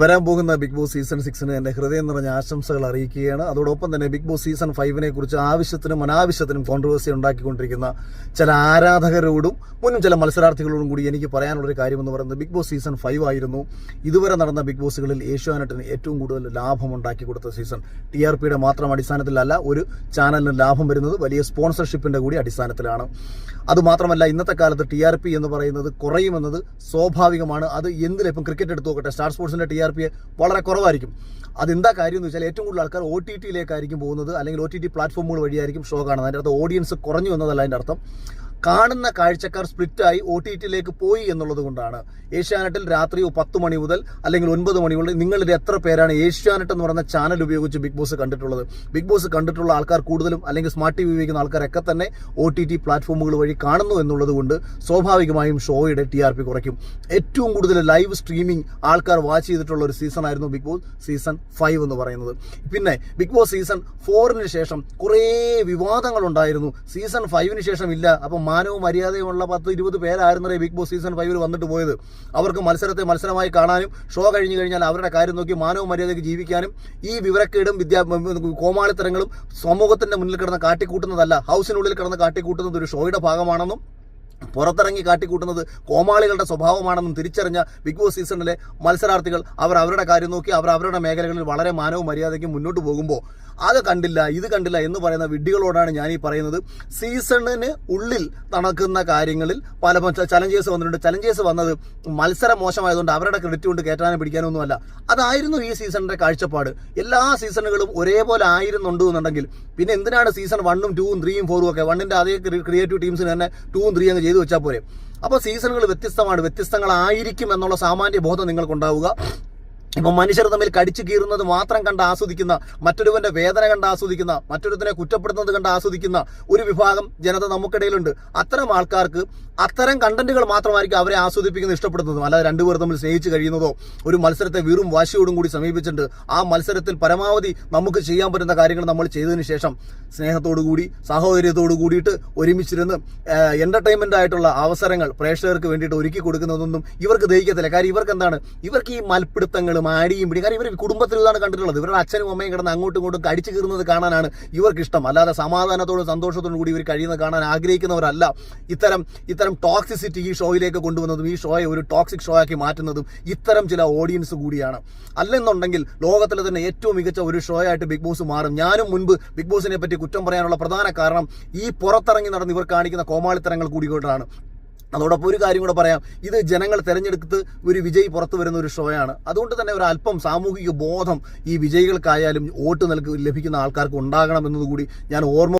വരാൻ പോകുന്ന big boss season സിക്സിന് എന്റെ ഹൃദയം നിറഞ്ഞ ആശംസകൾ അറിയിക്കുകയാണ്. അതോടൊപ്പം തന്നെ ബിഗ് ബോസ് സീസൺ ഫൈവിനെ കുറിച്ച് ആവശ്യത്തിനും അനാവശ്യത്തിനും കോൺട്രവേഴ്സി ഉണ്ടാക്കിക്കൊണ്ടിരിക്കുന്ന ചില ആരാധകരോടും മുന്നും ചില മത്സരാർത്ഥികളോടും കൂടി എനിക്ക് പറയാനുള്ളൊരു കാര്യമെന്ന് പറയുന്നത് ബിഗ് ബോസ് സീസൺ ഫൈവ് ആയിരുന്നു. ഇതുവരെ നടന്ന ബിഗ് ബോസുകളിൽ ഏഷ്യാനെറ്റിന് ഏറ്റവും കൂടുതൽ ലാഭം ഉണ്ടാക്കി കൊടുത്ത സീസൺ ടി ആർ പിയുടെ മാത്രം അടിസ്ഥാനത്തിലല്ല ഒരു ചാനലിന് ലാഭം വരുന്നത് വലിയ സ്പോൺസർഷിപ്പിന്റെ കൂടി അടിസ്ഥാനത്തിലാണ്. അതുമാത്രമല്ല ഇന്നത്തെ കാലത്ത് ടി ആർ പി എന്ന് പറയുന്നത് കുറയുമെന്നത് സ്വാഭാവികമാണ്. അത് എന്തിലും ഇപ്പം ക്രിക്കറ്റ് എടുത്തു നോക്കട്ടെ. സ്റ്റാർ സ്പോർട്സിന്റെ ആർ പി വളരെ കുറവായിരിക്കും. അതെന്താ കാര്യം എന്ന് വെച്ചാൽ ഏറ്റവും കൂടുതൽ ആൾക്കാർ ഒ ടി ടിയിലേക്കായിരിക്കും പോകുന്നത്. അല്ലെങ്കിൽ ഒ ടി ടി പ്ലാറ്റ്ഫോമുകൾ വഴിയായിരിക്കും ഷോ കാണുന്നത്. അതിന്റെ അർത്ഥം ഓഡിയൻസ് കുറഞ്ഞു എന്നതല്ല അതിന്റെ അർത്ഥം. കാണുന്ന കാഴ്ചക്കാർ സ്പ്ലിറ്റായി ഒ ടി ടിയിലേക്ക് പോയി എന്നുള്ളത് കൊണ്ടാണ്. ഏഷ്യാനെറ്റിൽ രാത്രി പത്ത് മണി മുതൽ അല്ലെങ്കിൽ ഒൻപത് മണി മുതൽ നിങ്ങളിൽ എത്ര പേരാണ് ഏഷ്യാനെറ്റ് എന്ന് പറയുന്ന ചാനൽ ഉപയോഗിച്ച് ബിഗ് ബോസ് കണ്ടിട്ടുള്ളത്. ബിഗ് ബോസ് കണ്ടിട്ടുള്ള ആൾക്കാർ കൂടുതലും അല്ലെങ്കിൽ സ്മാർട്ട് ടി വി ഉപയോഗിക്കുന്ന ആൾക്കാരൊക്കെ തന്നെ ഒ ടി ടി പ്ലാറ്റ്ഫോമുകൾ വഴി കാണുന്നു എന്നുള്ളത് കൊണ്ട് സ്വാഭാവികമായും ഷോയുടെ ടി ആർ പി കുറയ്ക്കും. ഏറ്റവും കൂടുതൽ ലൈവ് സ്ട്രീമിംഗ് ആൾക്കാർ വാച്ച് ചെയ്തിട്ടുള്ള ഒരു സീസൺ ആയിരുന്നു ബിഗ് ബോസ് സീസൺ ഫൈവ് എന്ന് പറയുന്നത്. പിന്നെ ബിഗ് ബോസ് സീസൺ ഫോറിന് ശേഷം കുറേ വിവാദങ്ങളുണ്ടായിരുന്നു. സീസൺ ഫൈവിന് ശേഷം ഇല്ല. അപ്പം മാനവും മര്യാദയുമുള്ള പത്ത് ഇരുപത് പേരായിരുന്നേ ബിഗ് ബോസ് സീസൺ ഫൈവിൽ വന്നിട്ട് പോയത്. അവർക്ക് മത്സരത്തെ മത്സരമായി കാണാനും ഷോ കഴിഞ്ഞു കഴിഞ്ഞാൽ അവരുടെ കാര്യം നോക്കി മാനവും മര്യാദയ്ക്ക് ജീവിക്കാനും ഈ വിവരക്കേടും വിദ്യാ കോമാളിത്തരങ്ങളും സമൂഹത്തിന്റെ മുന്നിൽ കിടന്ന് കാട്ടിക്കൂട്ടുന്നതല്ല ഹൗസിനുള്ളിൽ കിടന്ന് കാട്ടിക്കൂട്ടുന്നത് ഒരു ഷോയുടെ ഭാഗമാണെന്നും പുറത്തിറങ്ങി കാട്ടിക്കൂട്ടുന്നത് കോമാളികളുടെ സ്വഭാവമാണെന്നും തിരിച്ചറിഞ്ഞ ബിഗ് ബോസ് സീസണിലെ മത്സരാർത്ഥികൾ അവർ അവരുടെ കാര്യം നോക്കി അവർ അവരുടെ മേഖലകളിൽ വളരെ മാനവും മര്യാദയ്ക്കും മുന്നോട്ട് പോകുമ്പോൾ അത് കണ്ടില്ല ഇത് കണ്ടില്ല എന്ന് പറയുന്ന വിഡ്ഢികളോടാണ് ഞാൻ ഈ പറയുന്നത്. സീസണിന് ഉള്ളിൽ നടക്കുന്ന കാര്യങ്ങളിൽ പല ചലഞ്ചേഴ്സ് വന്നിട്ടുണ്ട്. ചലഞ്ചേഴ്സ് വന്നത് മത്സരം മോശമായതുകൊണ്ട് അവരുടെ ക്രെഡിറ്റ് കൊണ്ട് കയറ്റാനും പിടിക്കാനൊന്നുമല്ല. അതായിരുന്നു ഈ സീസണിന്റെ കാഴ്ചപ്പാട്. എല്ലാ സീസണുകളും ഒരേപോലെ ആയിരുന്നുണ്ട് എന്നുണ്ടെങ്കിൽ പിന്നെ എന്തിനാണ് സീസൺ വണ്ണും ടൂവും ത്രീയും ഫോറും ഒക്കെ? വണ്ണിന്റെ അതേ ക്രിയേറ്റീവ് ടീംസിന് തന്നെ ടൂവും ത്രീ അങ്ങ് ചെയ്തു വെച്ചാൽ പോരെ. അപ്പോൾ സീസണുകൾ വ്യത്യസ്തമാണ്. വ്യത്യസ്തങ്ങളായിരിക്കും എന്നുള്ള സാമാന്യ ബോധം നിങ്ങൾക്കുണ്ടാവുക. ഇപ്പൊ മനുഷ്യർ തമ്മിൽ കടിച്ചു കീറുന്നത് മാത്രം കണ്ട് ആസ്വദിക്കുന്ന മറ്റൊരുവന്റെ വേദന കണ്ട് ആസ്വദിക്കുന്ന മറ്റൊരുത്തിനെ കുറ്റപ്പെടുത്തുന്നത് കണ്ട് ആസ്വദിക്കുന്ന ഒരു വിഭാഗം ജനത നമുക്കിടയിലുണ്ട്. അത്തരം ആൾക്കാർക്ക് അത്തരം കണ്ടന്റുകൾ മാത്രമായിരിക്കും അവരെ ആസ്വദിപ്പിക്കുന്നത് ഇഷ്ടപ്പെടുന്നതും അല്ലാതെ രണ്ടുപേർ തമ്മിൽ സ്നേഹിച്ച് കഴിയുന്നതോ ഒരു മത്സരത്തെ വീറും വാശിയോടും കൂടി സമീപിച്ചിട്ടുണ്ട്. ആ മത്സരത്തിൽ പരമാവധി നമുക്ക് ചെയ്യാൻ പറ്റുന്ന കാര്യങ്ങൾ നമ്മൾ ചെയ്തതിന് ശേഷം സ്നേഹത്തോടു കൂടി സാഹോദര്യത്തോടു കൂടിയിട്ട് ഒരുമിച്ചിരുന്ന് എന്റർടൈൻമെന്റ് ആയിട്ടുള്ള അവസരങ്ങൾ പ്രേക്ഷകർക്ക് വേണ്ടിയിട്ട് ഒരുക്കി കൊടുക്കുന്നതൊന്നും ഇവർക്ക് ദഹിക്കത്തില്ല. കാര്യം ഇവർക്ക് എന്താണ് ഇവർക്ക് ഈ മൽപ്പിടുത്തങ്ങളും ആടിയും പിടി കാരണം ഇവർ കുടുംബത്തിൽ ഇതാണ് കണ്ടിട്ടുള്ളത്. ഇവരുടെ അച്ഛനും അമ്മയും കിടന്ന് അങ്ങോട്ടും ഇങ്ങോട്ടും കടിച്ചു കീറുന്നത് കാണാനാണ് ഇവർക്ക് ഇഷ്ടം അല്ലാതെ സമാധാനത്തോടും സന്തോഷത്തോടും കൂടി ഇവർ കഴിയുന്നത് കാണാൻ ആഗ്രഹിക്കുന്നവരല്ല. ഇത്തരം ഇത്തരം ടോക്സിസിറ്റി ഈ ഷോയിലേക്ക് കൊണ്ടുവന്നതും ഈ ഷോയെ ഒരു ടോക്സിക് ഷോ ആക്കി മാറ്റുന്നതും ഇത്തരം ചില ഓഡിയൻസ് കൂടിയാണ്. അല്ലെന്നുണ്ടെങ്കിൽ ലോകത്തിലെ തന്നെ ഏറ്റവും മികച്ച ഒരു ഷോ ആയിട്ട് ബിഗ് ബോസ് മാറും. ഞാനും മുൻപ് ബിഗ് ബോസിനെ പറ്റി കുറ്റം പറയാനുള്ള പ്രധാന കാരണം ഈ പുറത്തിറങ്ങി നടന്ന് ഇവർ കാണിക്കുന്ന കോമാളിത്തരങ്ങൾ കൂടി കൊണ്ടാണ് അതോടൊപ്പം ഒരു കാര്യം കൂടെ പറയാം. ഇത് ജനങ്ങൾ തിരഞ്ഞെടുത്ത് ഒരു വിജയി പുറത്തു വരുന്ന ഒരു ഷോയാണ് അതുകൊണ്ട് തന്നെ ഒരു അല്പം സാമൂഹിക ബോധം ഈ വിജയികൾക്കായാലും വോട്ട് നൽകി ലഭിക്കുന്ന ആൾക്കാർക്ക് ഉണ്ടാകണം എന്നതുകൂടി ഞാൻ ഓർമ്മ